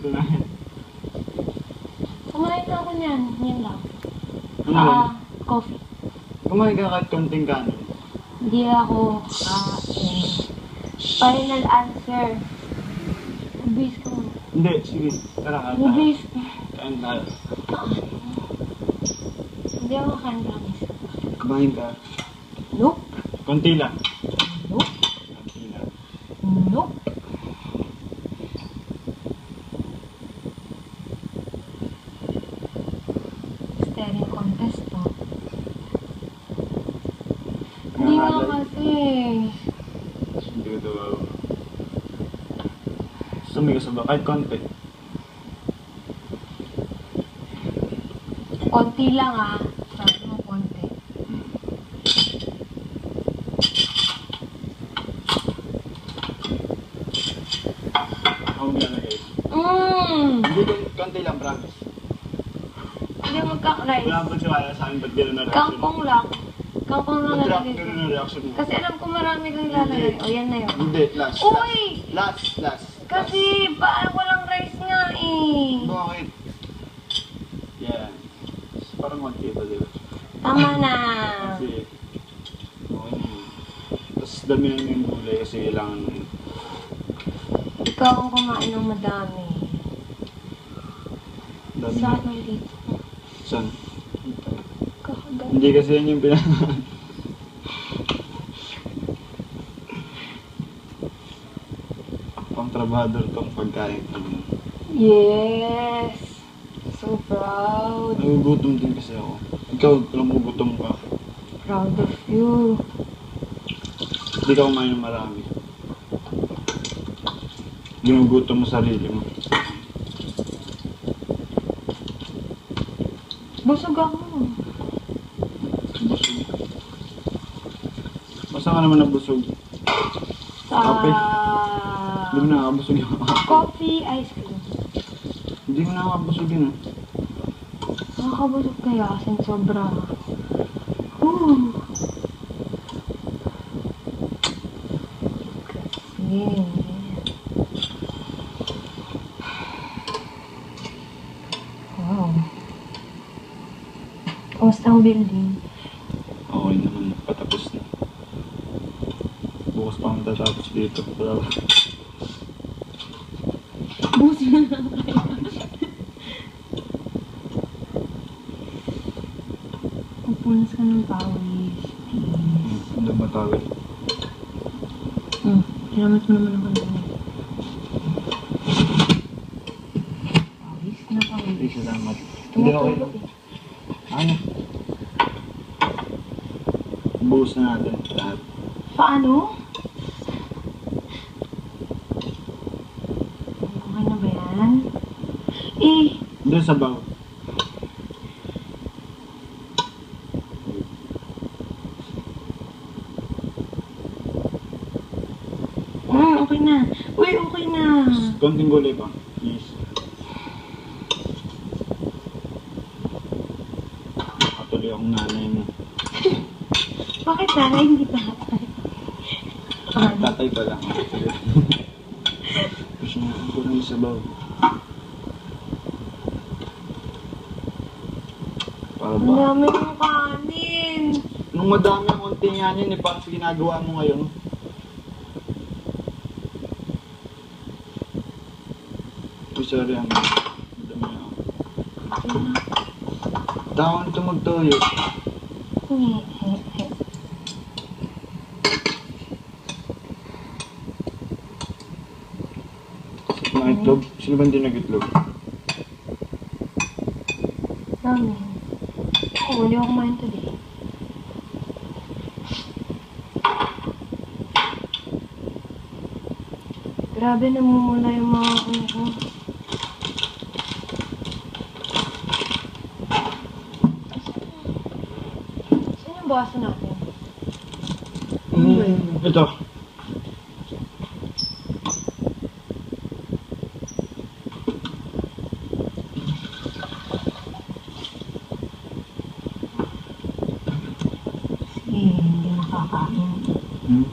Yan. Kumain na ako niyan. Yan lang. Ano yun? Ah, coffee. Kumain ka kahit konting kanin. Hindi ako kain. Final answer. Ubis ka muna. Hindi, sige. Tara, tayo. Ubis. Kain tayo. Hindi ako kain promise. Kumain ka. Nope. Konti lang. Nope. Konti lang. Nope. Staring contest to. Hindi nga kasi. Hindi ko ito. Sumigas ba? Kahit konti. Konti lang ah. Sabi mo konti. Ako maglalagay. Mmm! Hindi ko konti lang, promise. Hindi magkakrice. Wala ba siya sa akin, ba't gano'n na reaction? Kangkong lang. Kangkong lang lalagay gano'n na reaction mo? Kasi alam ko marami kang ilalagay. O yan na yun. Hindi, last. Uy! Last, last. Kasi ba walang rice nga eh. Bakit? Yan. Parang konti ba, di ba? Tama na. Kasi, okay na. Tapos damihan mo yung gulay kasi kailangan. Ikaw ang kumain ng madami. Dami Sa na. akin dito. Saan? Hindi kasi yan yung pinaka... Pang trabador tong pagkain. Yes! So proud. Nagugutom din kasi ako. Ikaw, nagugutom ka. Proud of you. Hindi ka kumain ng marami. Ginugutom mo sarili mo. Busog ako. Busog. Basta ka naman nabusog. Sa... Kape. Hindi mo nakakabusog yung Coffee, ice cream. Hindi mo nakakabusog yun ah. Nakakabusog kaya kasi sobra. Whew. Yeah. Kamusta ang building? Okay naman, patapos na. Bukas pa ang tatapos dito. Ba? Busi na lang kayo. Pupunas ka ng pawis. Please. Hindi matawid. Hmm. Salamat mo naman ang kanina. Pawis na pawis. Salamat. Hindi okay. Ano? Buhos na natin lahat. Paano? Okay na ba yan? Eh, Doon sa baw. hmm, okay na. Uy, okay na. Konting gulay pa. Nakatuloy akong nanay mo. Bakit nanay hindi tatay? Ano? Tatay pa lang. Gusto mo ko na sa baw. Para Ang ba? dami ng kanin. Nung madami ang konti nga yun, eh, parang ginagawa mo ngayon. Sorry, ang madami ako. Taon ito magtoyo. Mga itlog. Sino ba hindi nag-itlog? Dami. Oo, hindi ako kumain today. Grabe, namumula yung mga ano ko. bawasan natin. Mm, ito. Eh, hindi nakakain. Hmm?